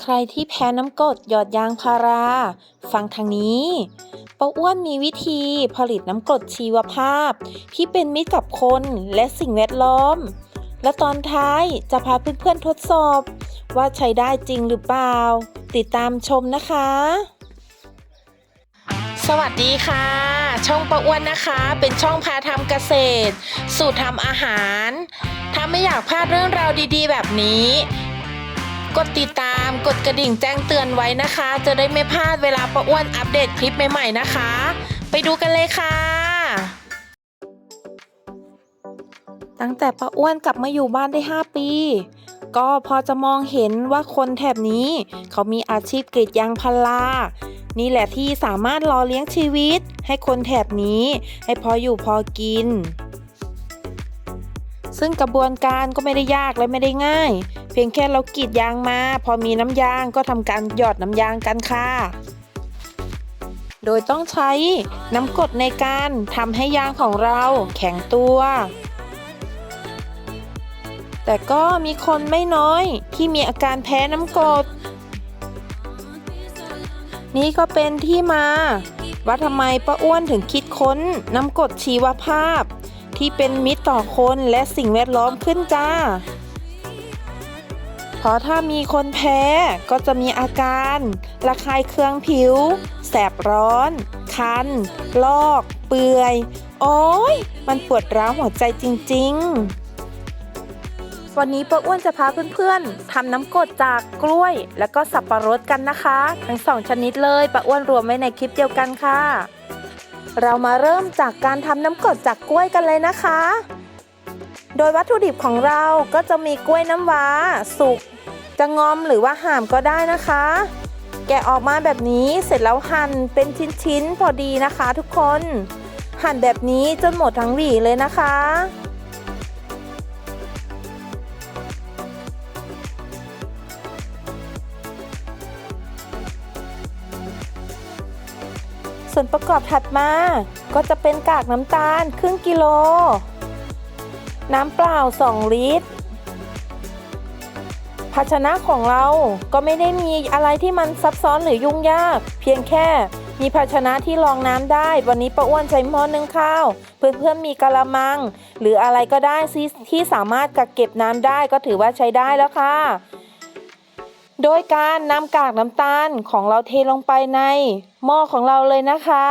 ใครที่แพ้น้ำกรดหยอดยางพารา ฟังทางนี้ป้าอ้วนมีวิธีผลิตน้ำกรดชีวภาพ ที่เป็นมิตรกับคนและสิ่งแวดล้อม และตอนท้ายจะพาเพื่อนๆทดสอบ ว่าใช้ได้จริงหรือเปล่า ติดตามชมนะคะ สวัสดีค่ะ ช่องป้าอ้วนนะคะ เป็นช่องพาทำเกษตร สูตรทำอาหาร ถ้าไม่อยากพลาดเรื่องราวดีๆ แบบนี้ กดติดตามกดกระดิ่งแจ้งเตือนไว้นะคะ จะได้ไม่พลาดเวลาป้าอ้วนอัปเดตคลิปใหม่ๆนะคะ ไปดูกันเลยค่ะ ตั้งแต่ป้าอ้วนกลับมาอยู่บ้านได้ 5 ปี ก็พอจะมองเห็นว่าคนแถบนี้ เขามีอาชีพกรีดยางพารานี่แหละที่สามารถรอเลี้ยงชีวิต ให้คนแถบนี้ ให้พออยู่พอกิน ซึ่งกระบวนการก็ไม่ได้ยากและไม่ได้ง่าย เพียงแค่เรากรีดยางมา พอมีน้ำยางก็ทำการหยอดน้ำยางกันค่ะ โดยต้องใช้น้ำกรดในการทำให้ยางของเราแข็งตัว แต่ก็มีคนไม่น้อยที่มีอาการแพ้น้ำกรดนี่ก็เป็นที่มาว่าทำไมป้าอ้วนถึงคิดค้นน้ำกรดชีวภาพ ที่เป็นมิตรต่อคนและสิ่งแวดล้อมขึ้นจ้า เพราะถ้ามีคนแพ้ก็จะมีอาการ ระคายเคืองผิว แสบร้อน คัน ลอก เปื่อย โอ้ย มันปวดร้าวหัวใจจริง ๆวันนี้ป้าอ้วนจะพาเพื่อนๆทำน้ำกรดจากกล้วย แล้วก็สับปะรดกันนะคะ ทั้งสองชนิดเลยป้าอ้วนรวมไว้ในคลิปเดียวกันค่ะ เรามาเริ่มจากการทำน้ำกรดจากกล้วยกันเลยนะคะ โดยวัตถุดิบของเราก็จะมีกล้วยน้ำว้า สุก จะงอมหรือว่าห่ามก็ได้นะคะ แกะออกมาแบบนี้เสร็จแล้วหั่นเป็นชิ้นๆพอดีนะคะทุกคน หั่นแบบนี้จนหมดทั้งหวีเลยนะคะส่วนประกอบถัดมาก็จะเป็นกากน้ำตาลครึ่งกิโล น้ำเปล่า 2 ลิตร ภาชนะของเราก็ไม่ได้มีอะไรที่มันซับซ้อนหรือยุ่งยาก เพียงแค่มีภาชนะที่รองน้ำได้ วันนี้ป้าอ้วนใช้หม้อนึ่งข้าว เพื่อนๆมีกะละมัง หรืออะไรก็ได้ที่ที่สามารถกักเก็บน้ำได้ก็ถือว่าใช้ได้แล้วค่ะ โดยการนำกากน้ำตาลของเราเทลงไปในหม้อของเราเลยนะคะ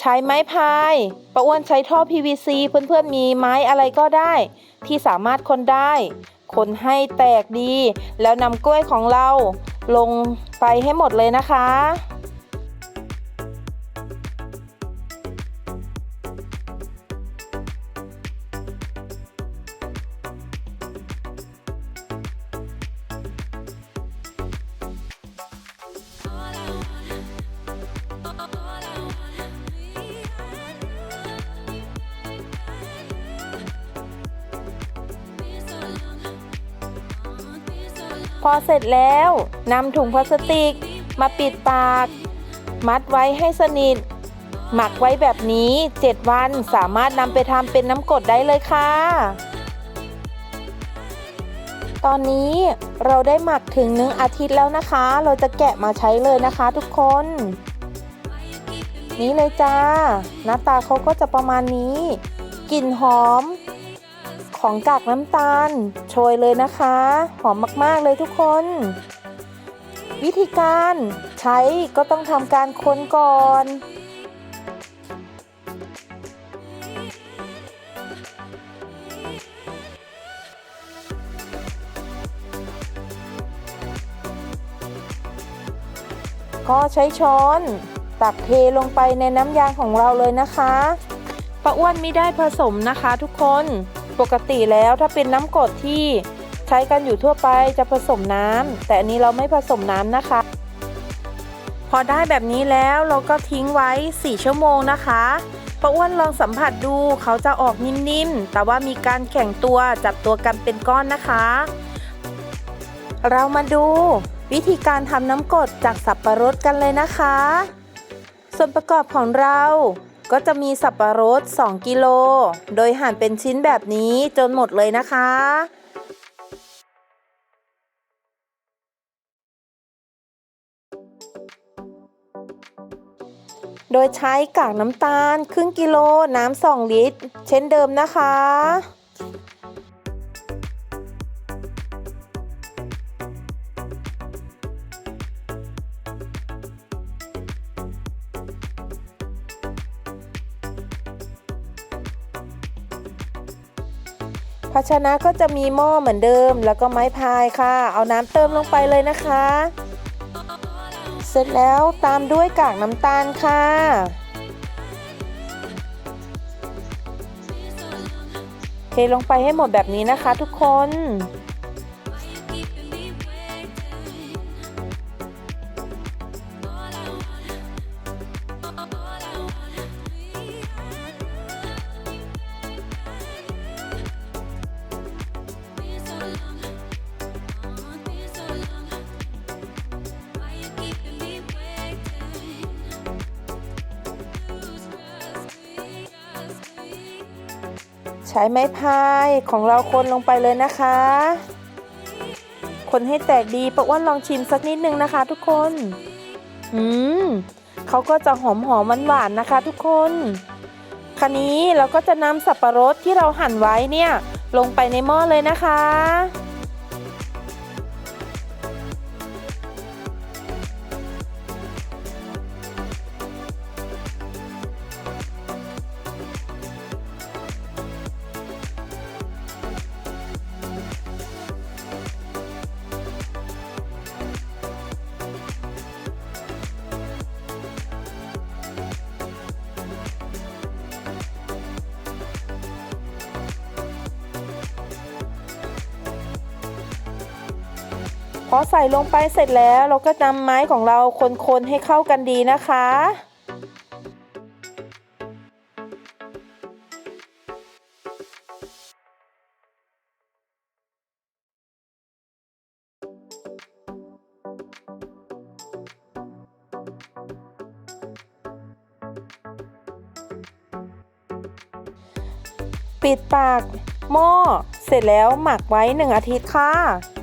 ใช้ไม้พายป้าอ้วนใช้ท่อ PVC เพื่อนๆมีไม้อะไรก็ได้ ที่สามารถคนได้ คนให้แตกดี แล้วนำกล้วยของเราลงไปให้หมดเลยนะคะ พอเสร็จแล้วนำถุงพลาสติก มาปิดปาก มัดไว้ให้สนิท หมักไว้แบบนี้ 7 วันสามารถนำไปทำเป็นน้ำกรดได้เลยค่ะ ตอนนี้เราได้หมักถึงหนึ่งอาทิตย์แล้วนะคะ เราจะแกะมาใช้เลยนะคะทุกคน นี่เลยจ้า หน้าตาเขาก็จะประมาณนี้ กลิ่นหอม ของกากน้ำตาล โชยเลยนะคะ หอมมากๆเลยทุกคน วิธีการใช้ก็ต้องทำการคนก่อนก็ใช้ช้อนตักเทลงไปในน้ำยางของเราเลยนะคะป้าอ้วนไม่ได้ผสมนะคะทุกคน ปกติแล้วถ้าเป็นน้ำกรดที่ใช้กันอยู่ทั่วไปจะผสมน้ำแต่อันนี้เราไม่ผสมน้ำนะคะ พอได้แบบนี้แล้วเราก็ทิ้งไว้ 4 ชั่วโมงนะคะป้าอ้วนลองสัมผัสดูเขาจะออกนิ่มๆ แต่ว่ามีการแข็งตัวจับตัวกันเป็นก้อนนะคะ เรามาดูวิธีการทำน้ำกรดจากสับปะรดกันเลยนะคะ ส่วนประกอบของเรา ก็จะมีสับปะรด 2 กิโล โดยหั่นเป็นชิ้นแบบนี้จนหมดเลยนะคะ โดยใช้กากน้ำตาลครึ่งกิโลน้ำ2ลิตร เช่นเดิมนะคะ ภาชนะก็จะมีหม้อเหมือนเดิม แล้วก็ไม้พายค่ะ เอาน้ำเติมลงไปเลยนะคะ เสร็จแล้วตามด้วยกากน้ำตาลค่ะเทลงไปให้หมดแบบนี้นะคะทุกคน ช้ไม้พายของเราคนลงไปเลยนะคะ คนให้แตกดีปะอ้วนลองชิมสักนิดนึงนะคะ ทุกคน อืมเขาก็จะหอมหอมหวานๆนะคะ ทุกคนคันนี้เราก็จะนำสับปะรดที่เราหั่นไว้เนี่ย ลงไปในหม้อเลยนะคะ อใส่ลงไปเสร็จแล้วเราก็นำไม้ของเราคนๆให้เข้ากันดีนะคะปิดปากหม้อเสร็จแล้วหมักไว้ 1 อาทิตย์ค่ะ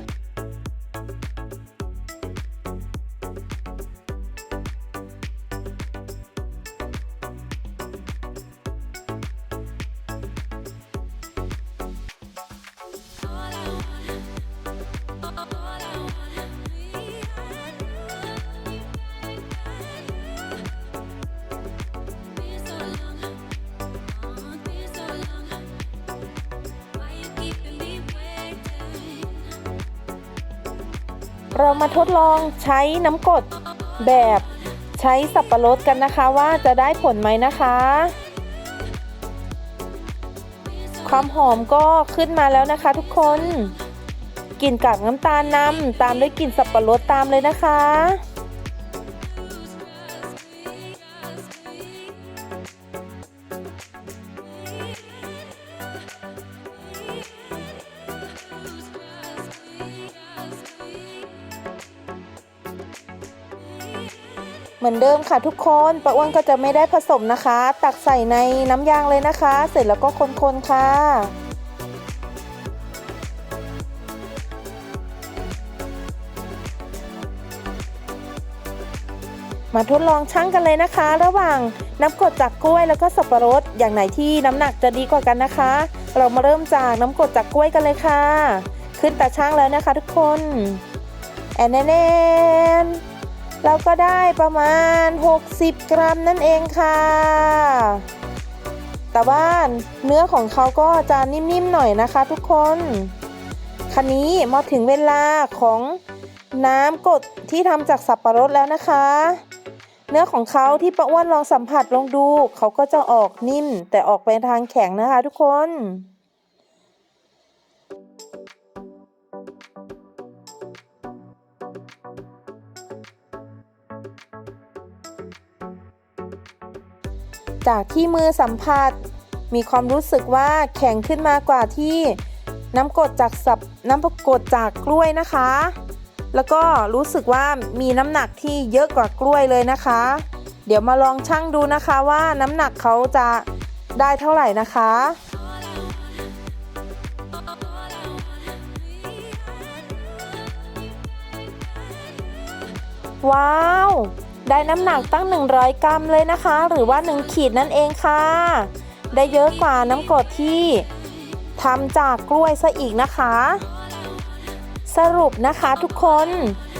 เรามาทดลองใช้น้ำกรดแบบใช้สับปะรดกันนะคะว่าจะได้ผลไหมนะคะ ความหอมก็ขึ้นมาแล้วนะคะทุกคนกลิ่นกากน้ำตาลนำตามด้วยกลิ่นสับปะรดตามเลยนะคะ เหมือนเดิมค่ะทุกคนปะอ้วนก็จะไม่ได้ผสมนะคะ ตักใส่ในน้ำยางเลยนะคะ เสร็จแล้วก็คนๆค่ะมาทดลองชั่งกันเลยนะคะ ระหว่างน้ำกรดจากกล้วยแล้วก็สับปะรดอย่างไหนที่น้ำหนักจะดีกว่ากันนะคะ เรามาเริ่มจากน้ำกรดจากกล้วยกันเลยค่ะ ขึ้นตาช่างแล้วนะคะทุกคนแอนแนน เราก็ได้ประมาณ 60 กรัมนั่นเองค่ะ แต่ว่าเนื้อของเขาก็จะนิ่มๆหน่อยนะคะทุกคนคันนี้มาถึงเวลาของน้ำกดที่ทำจากสับปะรดแล้วนะคะ เนื้อของเขาที่ป้าอ้วนลองสัมผัสลองดู เขาก็จะออกนิ่มแต่ออกไปทางแข็งนะคะทุกคน จากที่มือสัมผัส มีความรู้สึกว่าแข็งขึ้นมากว่าที่น้ำกดจากสับน้ำกดจากกล้วยนะคะ แล้วก็รู้สึกว่ามีน้ำหนักที่เยอะกว่ากล้วยเลยนะคะ เดี๋ยวมาลองชั่งดูนะคะว่าน้ำหนักเขาจะได้เท่าไหร่นะคะว้าว ได้น้ำหนักตั้ง 100 กรัมเลยนะคะ หรือว่า 1 ขีดนั่นเองค่ะ ได้เยอะกว่าน้ำกรดที่ทำจากกล้วยซะอีกนะคะ สรุปนะคะทุกคน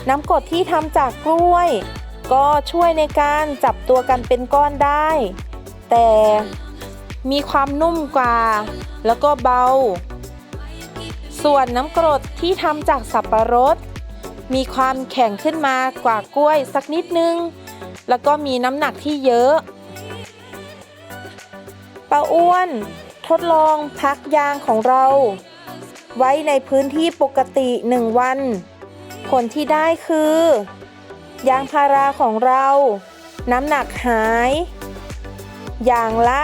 น้ำกรดที่ทำจากกล้วย ก็ช่วยในการจับตัวกันเป็นก้อนได้ แต่มีความนุ่มกว่า แล้วก็เบา ส่วนน้ำกรดที่ทำจากสับปะรด มีความแข็งขึ้นมากว่ากล้วยสักนิดนึง แล้วก็มีน้ำหนักที่เยอะป้าอ้วน ทดลองพักยางของเรา ไว้ในพื้นที่ปกติ 1 วัน ผลที่ได้คือ ยางพาราของเรา น้ำหนักหาย อย่างละ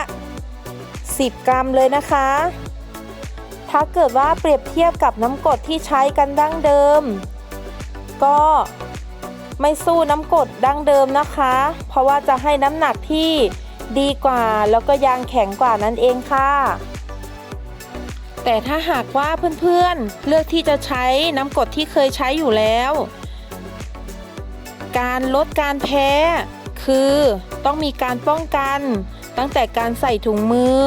10 กรัมเลยนะคะ ถ้าเกิดว่าเปรียบเทียบกับน้ำกรดที่ใช้กันดั้งเดิม ก็ไม่สู้น้ำกดดั้งเดิมนะคะ เพราะว่าจะให้น้ำหนักที่ดีกว่าแล้วก็ยางแข็งกว่านั่นเองค่ะ แต่ถ้าหากว่าเพื่อนๆเลือกที่จะใช้น้ำกดที่เคยใช้อยู่แล้ว การลดการแพ้ คือต้องมีการป้องกัน ตั้งแต่การใส่ถุงมือ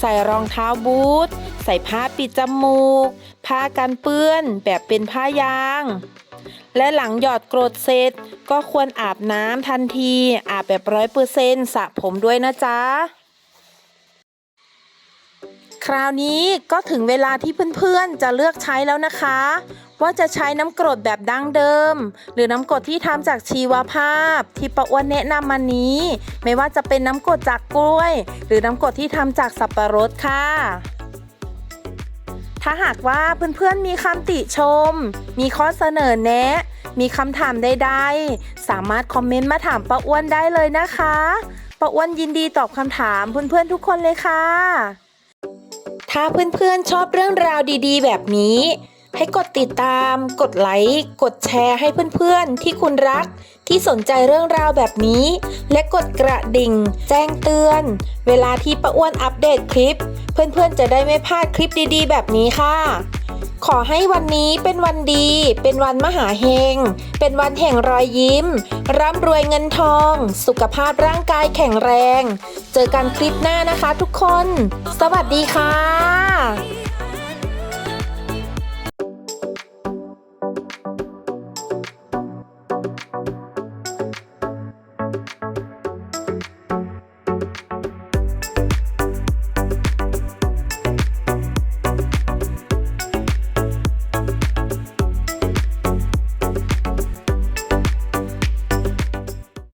ใส่รองเท้าบูทใส่ผ้าปิดจมูก ผ้ากันเปื้อนแบบเป็นผ้ายาง และหลังหยอดกรดเสร็จ ก็ควรอาบน้ำทันที อาบแบบร้อยเปอร์เซ็นต์สระผมด้วยนะจ๊ะ คราวนี้ก็ถึงเวลาที่เพื่อนๆ จะเลือกใช้แล้วนะคะ ว่าจะใช้น้ำกรดแบบดั้งเดิม หรือน้ำกรดที่ทำจากชีวภาพ ที่ประอ้วนแนะนำมานี้ ไม่ว่าจะเป็นน้ำกรดจากกล้วย หรือน้ำกรดที่ทำจากสับปะรดค่ะ ถ้าหากว่าเพื่อนๆมีคำติชม มีข้อเสนอแนะ มีคำถามใดๆ สามารถคอมเมนต์มาถามป้าอ้วนได้เลยนะคะป้าอ้วนยินดีตอบคำถามเพื่อนๆทุกคนเลยค่ะ ถ้าเพื่อนๆชอบเรื่องราวดีๆ แบบนี้ ให้กดติดตาม กดไลค์ กดแชร์ให้เพื่อนๆ ที่คุณรัก ที่สนใจเรื่องราวแบบนี้ และกดกระดิ่ง แจ้งเตือน เวลาที่ป้าอ้วนอัปเดตคลิป เพื่อนๆ จะได้ไม่พลาดคลิปดีๆ แบบนี้ค่ะ ขอให้วันนี้เป็นวันดี เป็นวันมหาเฮง เป็นวันแห่งรอยยิ้ม ร่ำรวยเงินทอง สุขภาพร่างกายแข็งแรง เจอกันคลิปหน้านะคะทุกคน สวัสดีค่ะ